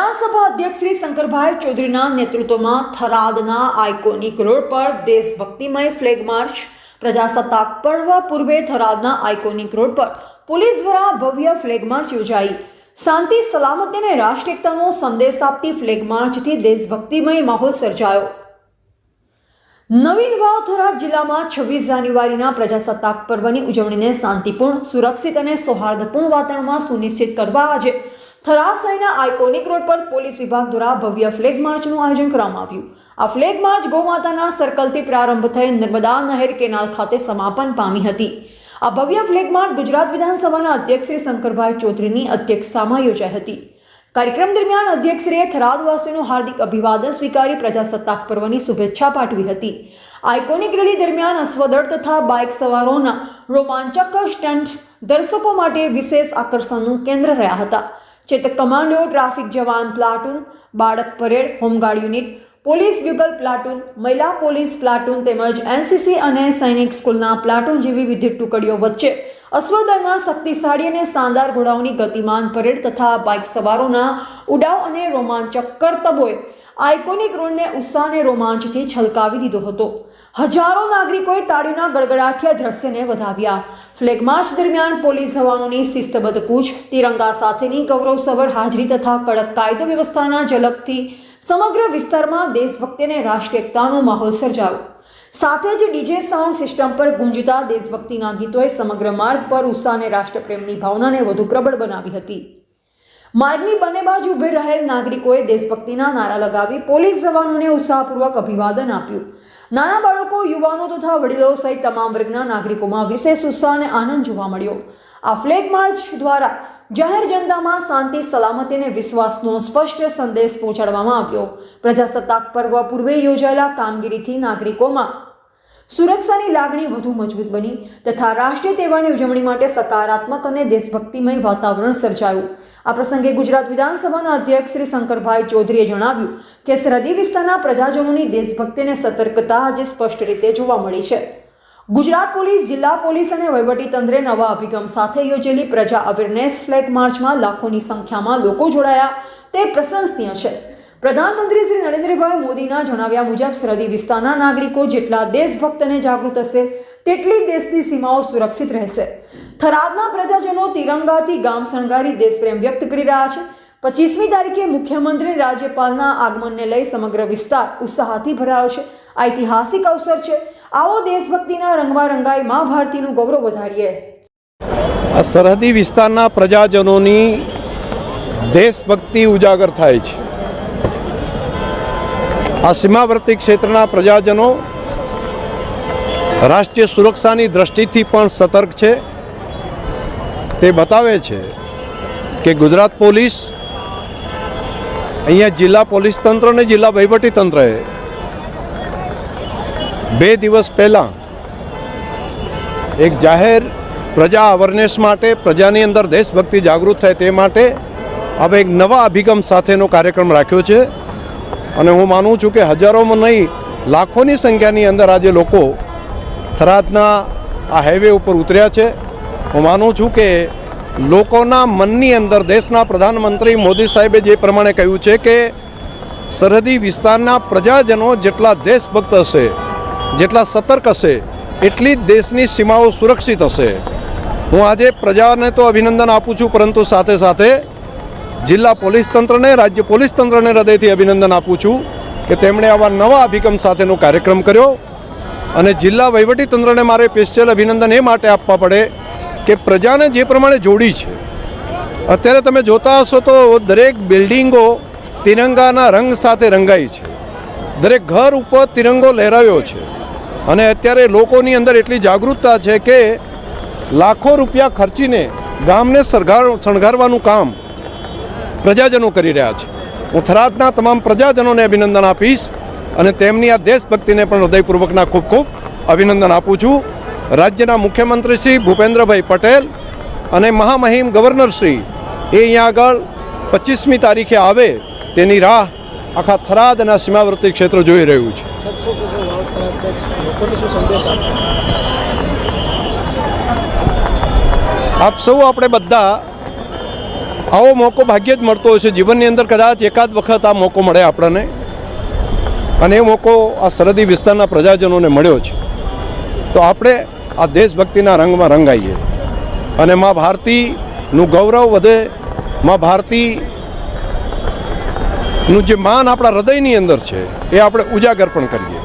વિધાનસભા અધ્યક્ષ શ્રી શંકરભાઈ ચૌધરીના નેતૃત્વમાં થરાદના આઇકોનિક રોડ પર દેશભક્તિમય ફ્લેગ માર્ચ, પ્રજાસત્તાક પર્વ પૂર્વે થરાદના આઇકોનિક રોડ પર પોલીસ દ્વારા ભવ્ય ફ્લેગ માર્ચ યોજાઈ. શાંતિ, સલામતી અને રાષ્ટ્ર સંદેશ આપતી ફ્લેગ માર્ચથી દેશભક્તિમય માહોલ સર્જાયો. નવીન વાવ થરાદ જિલ્લામાં છવ્વીસ જાન્યુઆરીના પ્રજાસત્તાક પર્વની ઉજવણીને શાંતિપૂર્ણ, સુરક્ષિત અને સૌહાર્દપૂર્ણ વાતાવરણમાં સુનિશ્ચિત કરવા આજે શહેરના આઇકોનિક રોડ પર પોલીસ વિભાગ દ્વારા ભવ્ય ફ્લેગ માર્ચનું આયોજન કરવામાં આવ્યું. આ ફ્લેગ માર્ચ ગૌમાતાના સર્કલથી પ્રારંભ થઈ નર્મદા નહેર કેનાલ ખાતે સમાપન પામી હતી. આ ભવ્ય ફ્લેગ માર્ચ ગુજરાત વિધાનસભાના અધ્યક્ષ શ્રી શંકરભાઈ ચૌધરીની અધ્યક્ષતામાં યોજાઈ હતી. કાર્યક્રમ દરમિયાન અધ્યક્ષશ્રીએ થરાદવાસીનું હાર્દિક અભિવાદન સ્વીકારી પ્રજાસત્તાક પર્વની શુભેચ્છા પાઠવી હતી. આઇકોનિક રેલી દરમિયાન અશ્વદળ તથા બાઇક સવારોના રોમાંચક સ્ટન્ટ દર્શકો માટે વિશેષ આકર્ષણનું કેન્દ્ર રહ્યા હતા. ચેતક કમાન્ડો, ટ્રાફિક જવાન પ્લાટૂન, બાળક parade, home guard unit, police bugle platoon, મહિલા પોલીસ પ્લાટૂન તેમજ એનસીસી અને સૈનિક સ્કૂલના પ્લાટૂન જેવી વિદ્યુત ટુકડીઓ વચ્ચે અશ્વદળના શક્તિશાળી અને શાનદાર ઘોડાઓની ગતિમાન પરેડ તથા બાઇક સવારોના ઉડાવ અને રોમાંચક કરતબોએ આઇકોનિક ઋણને ઉત્સાહ અને રોમાંચથી છલકાવી દીધો હતો. હજારો નાગરિકોએ તાળીના ગડગડાખ્યા દ્રશ્યને વધાવ્યા. ફ્લેગ માર્ચ દરમિયાન પોલીસ જવાનોની શિસ્તબદ્ધ કૂચ, તિરંગા સાથેની ગૌરવસભર હાજરી તથા કડક કાયદો વ્યવસ્થાના ઝલકથી સમગ્ર વિસ્તારમાં દેશભક્તિ અને રાષ્ટ્રીય માહોલ સર્જાયો. સાથે જ ડીજે સાઉન્ડ સિસ્ટમ પર ગુંજતા દેશભક્તિના ગીતોએ સમગ્ર માર્ગ પર ઉત્સાહ અને રાષ્ટ્રપ્રેમની ભાવનાને વધુ પ્રબળ બનાવી હતી. માર્ગની બંને બાજુ ઉભે રહેલ નાગરિકોએ દેશભક્તિના નારા લગાવી પોલીસ જવાનોને ઉત્સાહપૂર્વક અભિવાદન આપ્યું. નાના બાળકો, યુવાનો તથા વડીલો સહિત તમામ વર્ગના નાગરિકોમાં વિશેષ ઉત્સાહ અને આનંદ જોવા મળ્યો. આ ફ્લેગ માર્ચ દ્વારા જાહેર જનતામાં શાંતિ, સલામતી અને વિશ્વાસનો સ્પષ્ટ સંદેશ પહોંચાડવામાં આવ્યો. પ્રજાસત્તાક પર્વ પૂર્વે યોજાયેલા કામગીરીથી નાગરિકોમાં સુરક્ષાની લાગણી વધુ મજબૂત બની તથા રાષ્ટ્રીય તહેવારની ઉજવણી માટે સકારાત્મક અને દેશભક્તિમય વાતાવરણ સર્જાયું. આ પ્રસંગે ગુજરાત વિધાનસભાના અધ્યક્ષ શ્રી શંકરભાઈ ચૌધરીએ જણાવ્યું કે સરહદી વિસ્તારના પ્રજાજનોની દેશભક્તિ અને સતર્કતા આજે સ્પષ્ટ રીતે જોવા મળી છે. ગુજરાત પોલીસ, જિલ્લા પોલીસ અને વહીવટીતંત્રે નવા અભિગમ સાથે યોજેલી પ્રજા અવેરનેસ ફ્લેગ માર્ચમાં લાખોની સંખ્યામાં લોકો જોડાયા. તે પ્રશંસનીય છે. પ્રધાનમંત્રી શ્રી નરેન્દ્રભાઈ મોદીના જણાવ્યા મુજબ સરહદી વિસ્તારના નાગરિકો જેટલા દેશભક્ત અને જાગૃત હશે, તેટલી દેશની સીમાઓ સુરક્ષિત રહેશે. થરાદના પ્રજાજનો તિરંગાથી ગામ શણગારી દેશપ્રેમ વ્યક્ત કરી રહ્યા છે. પચીસમી તારીખે મુખ્યમંત્રી રાજ્યપાલના આગમનને લઈ સમગ્ર વિસ્તાર ઉત્સાહથી ભરાયો છે. ઐતિહાસિક અવસર છે. આવો દેશભક્તિના રંગમાં રંગાઈ મા ભારતીનું ગૌરવ વધારીએ. આ સરહદી વિસ્તારના પ્રજાજનોની દેશભક્તિ ઉજાગર થાય છે. આ સીમાવર્તી ક્ષેત્રના પ્રજાજનો રાષ્ટ્રીય સુરક્ષાની દ્રષ્ટિથી પણ સતર્ક છે. તે બતાવે છે કે ગુજરાત પોલીસ અહીંયા જિલ્લા પોલીસ તંત્ર અને જિલ્લા વહીવટી તંત્રએ બે દિવસ પહેલાં એક જાહેર પ્રજા અવેરનેસ માટે, પ્રજાની અંદર દેશભક્તિ જાગૃત થાય તે માટે, હવે એક નવા અભિગમ સાથેનો કાર્યક્રમ રાખ્યો છે. અને હું માનું છું કે હજારોમાં નહીં, લાખોની સંખ્યાની અંદર આજે લોકો થરાદના આ હાઈવે ઉપર ઉતર્યા છે. હું માનું છું કે લોકોના મનની અંદર દેશના પ્રધાનમંત્રી મોદી સાહેબે જે પ્રમાણે કહ્યું છે કે સરહદી વિસ્તારના પ્રજાજનો જેટલા દેશભક્ત હશે, જેટલા સતર્ક હશે, એટલી જ દેશની સીમાઓ સુરક્ષિત હશે. હું આજે પ્રજાને તો અભિનંદન આપું છું, પરંતુ સાથે સાથે જિલ્લા પોલીસ તંત્રને, રાજ્ય પોલીસ તંત્રને હૃદયથી અભિનંદન આપું છું કે તેમણે આવા નવા અભિગમ સાથેનો કાર્યક્રમ કર્યો અને જિલ્લા તંત્રને મારે સ્પેશિયલ અભિનંદન એ માટે આપવા પડે કે પ્રજાને જે પ્રમાણે જોડી છે. અત્યારે તમે જોતા હશો તો દરેક બિલ્ડિંગો તિરંગાના રંગ સાથે રંગાઈ છે. દરેક ઘર ઉપર તિરંગો લહેરાવ્યો છે. અને અત્યારે લોકોની અંદર એટલી જાગૃતતા છે કે લાખો રૂપિયા ખર્ચીને ગામને સરગાર, શણગારવાનું કામ પ્રજાજનો કરી રહ્યા છે. હું થરાદના તમામ પ્રજાજનોને અભિનંદન આપીશ અને તેમની આ દેશભક્તિને પણ હૃદયપૂર્વકના ખૂબ ખૂબ અભિનંદન આપું છું. રાજ્યના મુખ્યમંત્રી શ્રી ભૂપેન્દ્રભાઈ પટેલ અને મહામહિમ ગવર્નરશ્રી એ અહીંયા આગળ પચીસમી તારીખે આવે તેની રાહ આખા થરાદ અને સીમાવર્તી ક્ષેત્ર જોઈ રહ્યું છે. આપ સૌ આપણે બધા આવો મોકો ભાગ્યે જ મળતો હોય છે. જીવનની અંદર કદાચ એકાદ વખત આ મોકો મળે આપણને. અને એ મોકો આ સરહદી વિસ્તારના પ્રજાજનોને મળ્યો છે. તો આપણે આ દેશભક્તિના રંગમાં રંગાઈએ. અને મા ભારતીનું ગૌરવ વધે. મા ભારતીનું જે માન આપણા હૃદયની અંદર છે, એ આપણે ઉજાગર પણ કરીએ.